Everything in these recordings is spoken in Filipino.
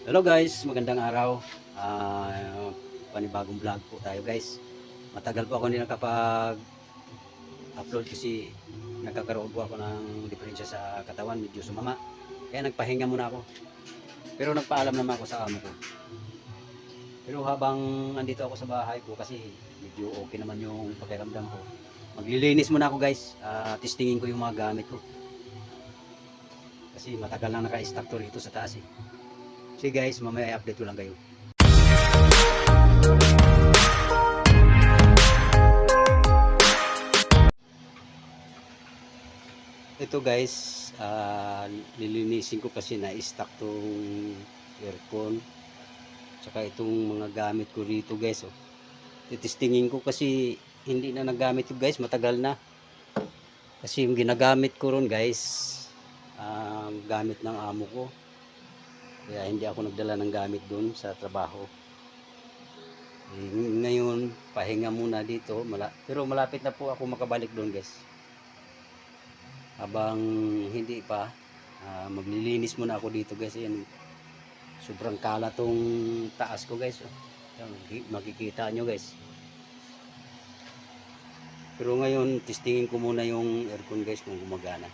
Hello guys, magandang araw. Ah, panibagong vlog po tayo guys. Matagal po ako hindi nakapag upload kasi nagkakaroon po ako ng diferensya sa katawan, medyo sumama. Kaya nagpahinga muna ako. Pero nagpaalam naman ako sa amo ko. Pero habang andito ako sa bahay ko kasi medyo okay naman yung pakiramdam ko. Maglilinis muna ako guys. Ah, testingin ko yung mga gamit ko. Kasi matagal lang naka-stack to rito sa taas eh. Sige guys, mamaya i-update ko lang kayo. Ito guys, ah, lilinisin ko kasi na-stack tong aircon. Tsaka itong mga gamit ko rito guys. Oh. Titistingin ko kasi hindi na nagamit ko guys, matagal na. Kasi yung ginagamit ko ron guys, ah, gamit ng amo ko. Kaya hindi ako nagdala ng gamit doon sa trabaho. Eh, ngayon, pahinga muna dito. Mala pero malapit na po ako makabalik doon guys. Habang hindi pa, ah, maglilinis muna ako dito guys. Ayan, sobrang kala tong taas ko guys. Maki- makikita nyo guys. Pero ngayon, testingin ko muna yung aircon guys kung gumagana.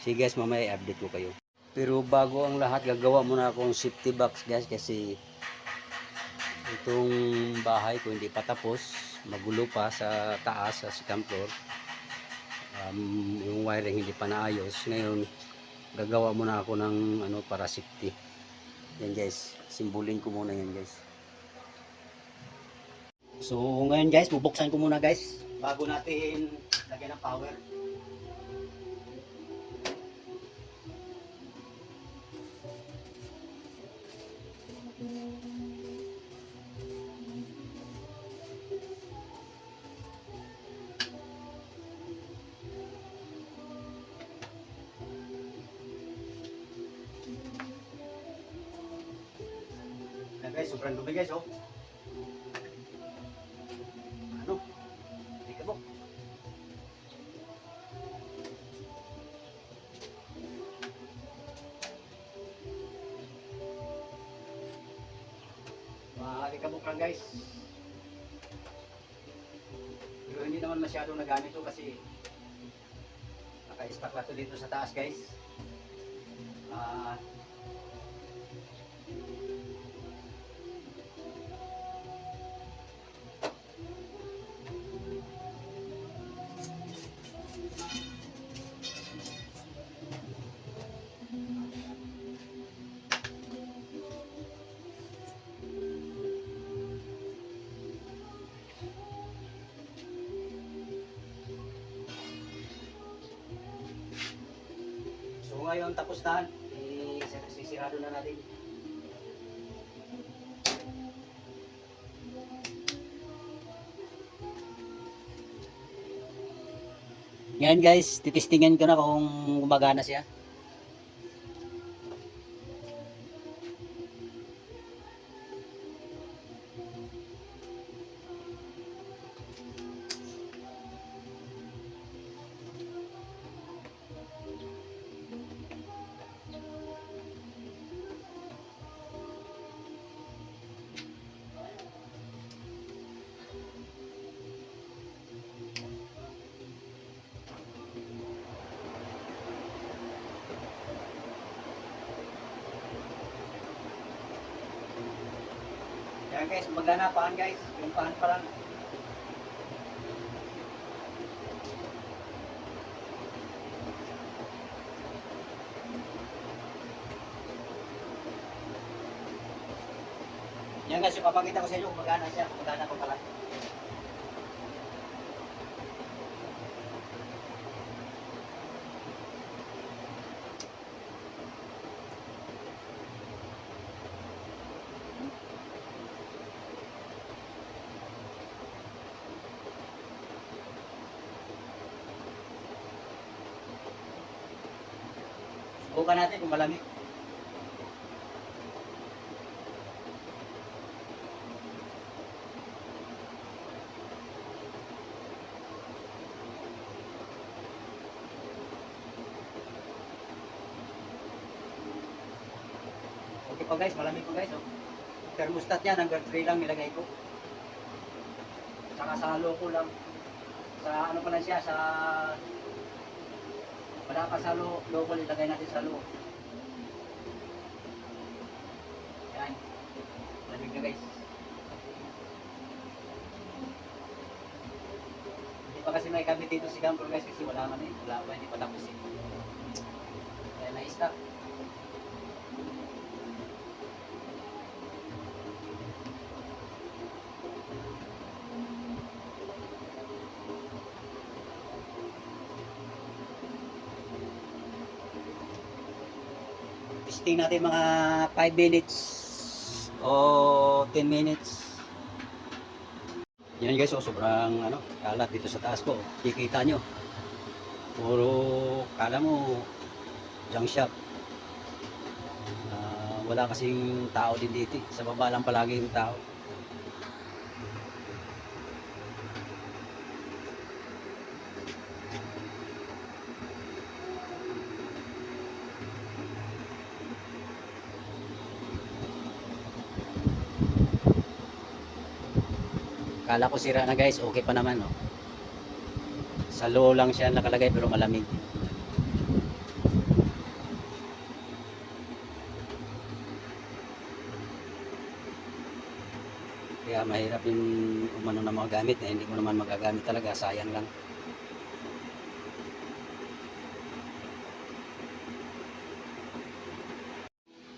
Sige guys, mamaya i-update ko kayo. Pero bago ang lahat, gagawa muna akong safety box guys kasi itong bahay ko hindi pa tapos. Magulo pa sa taas, sa second floor. Um, yung wiring hindi pa naayos. Ngayon, gagawa muna ako ng ano para safety. Yan guys, simbolin ko muna yan guys. So ngayon guys, bubuksan ko muna guys bago natin lagyan ng power. Guys, sobrang dumi guys, oh. Ano? Hindi ka mo. Mahali ka lang guys. Pero hindi naman masyadong nagamit to kasi naka-stack na to dito sa taas guys. Ah, So ngayon tapos na, eh, sisirado na natin. Yan guys, titistingan ko na kung gumagana siya. Yan guys, magana paan guys. Yung paan pa lang. Yan guys, ipapakita ko sa inyo magana siya. Magana ko pala. Subukan natin kung malamig. Okay pa guys, malamig pa guys. Oh. Thermostat niya, number 3 lang nilagay ko. Tsaka sa loko lang. Sa ano pa lang siya, sa... Wala pa sa lo, loko, ilagay natin sa loko. Yan. Malamig na guys. Hindi pa kasi may kabit dito si Gampro guys kasi wala man eh. Wala pa, hindi pa tapos eh. Kaya na-stop. Testing natin mga 5 minutes o 10 minutes. Yan guys, oh, sobrang ano, kalat dito sa taas ko. Kikita nyo. Puro, kala mo, junk shop. Ah, wala kasing tao din dito. eh. Sa baba lang palagi yung tao. Kala ko sira na guys, okay pa naman no. Sa low lang siya nakalagay pero malamig. Kaya mahirap yung umano na mga gamit na hindi mo naman magagamit talaga, sayang lang.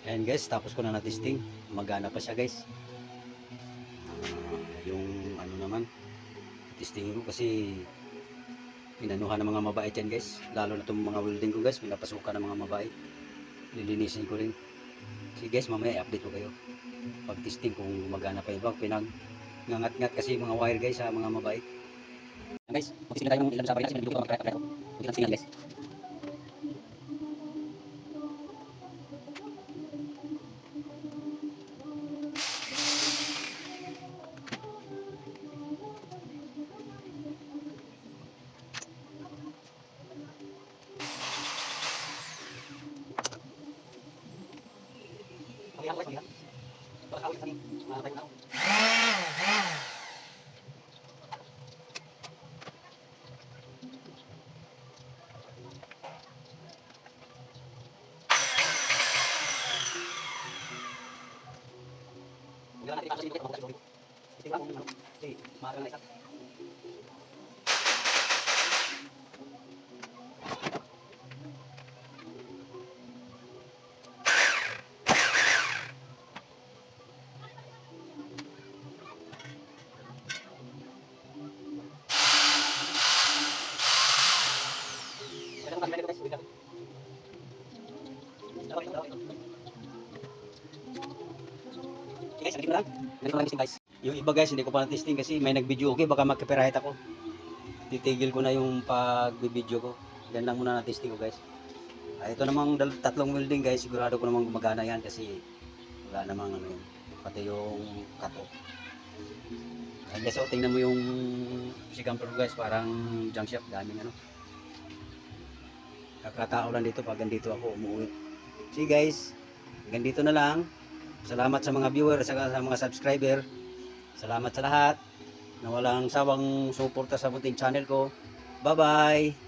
Ayan guys, tapos ko na na-testing. Magana pa siya guys. Testing ko kasi pinanuhan ng mga mabait yan guys. Lalo na itong mga welding ko guys, pinapasukan ng mga mabait. Lilinisin ko rin. Sige guys, mamaya i-update ko kayo. Pag testing kung gumagana pa yung pinag ngangat-ngat kasi mga wire guys sa mga mabait. Guys, mag-testing tayo ng ilan sa bagay kasi nagduduko ko. Mag-testing guys. Baka awit kami, mga tayo na ako. Hindi lang natin ipasok sa inyo, ganito na lang. Guys. Yung iba guys, hindi ko pa na-testing kasi may nag-video okay, baka mag-copyright ako. Titigil ko na yung pag-video ko. Yan lang muna na-testing ko guys. Ah, ito namang tatlong welding guys, sigurado ko namang gumagana yan kasi wala namang ano yun. Pati yung kato. Ay guys, oh, tingnan mo yung si Camper guys, parang junk shop, daming ano. Kakatao lang dito pag andito ako umuwi. See guys, hanggang dito na lang. Salamat sa mga viewer, sa, sa mga subscriber. Salamat sa lahat na walang sawang suporta sa munting channel ko. Bye-bye!